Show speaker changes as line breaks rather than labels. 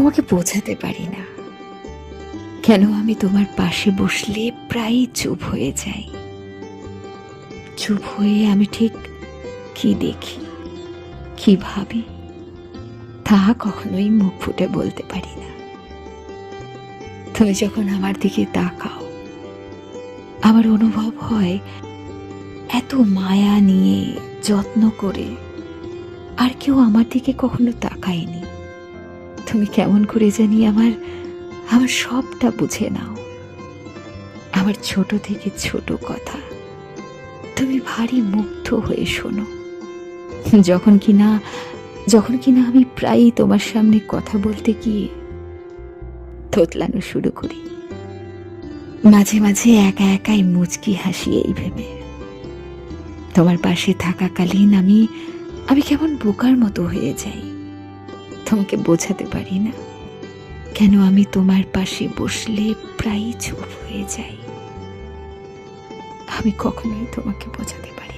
তোমাকে বোঝাতে পারি না। কেন আমি তোমার পাশে বসলে প্রায়ই চুপ হয়ে যাই? চুপ হয়ে আমি ঠিক কি দেখি? কি ভাবি? তা কখনোই মুখ ফুটে বলতে পারি না। তুমি যখন আমার দিকে তাকাও, আমার অনুভব হয় এত মায়া নিয়ে, যত্ন করে, আর কেউ আমার দিকে কখনো তাকায়নি। তুমি কেমন করে জানি আমার আমার সবটা বুঝে নাও। আমার ছোট থেকে ছোট কথা। তুমি ভারী মুগ্ধ হয়ে শোনো। যখন কিনা যখন কিনা আমি প্রায়ই তোমার সামনে কথা বলতে গিয়ে থতলানো শুরু করি। মাঝে মাঝে একা একাই মুচকি হাসি এই ভেবে। তোমার পাশে থাকাকালীন আমি আমি কেমন বোকার মতো হয়ে যাই। তোমাকে বোঝাতে পারি না। কেন আমি তোমার পাশে বসলে প্রায়ই চুপ হয়ে যাই? আমি কখনোই তোমাকে বোঝাতে পারি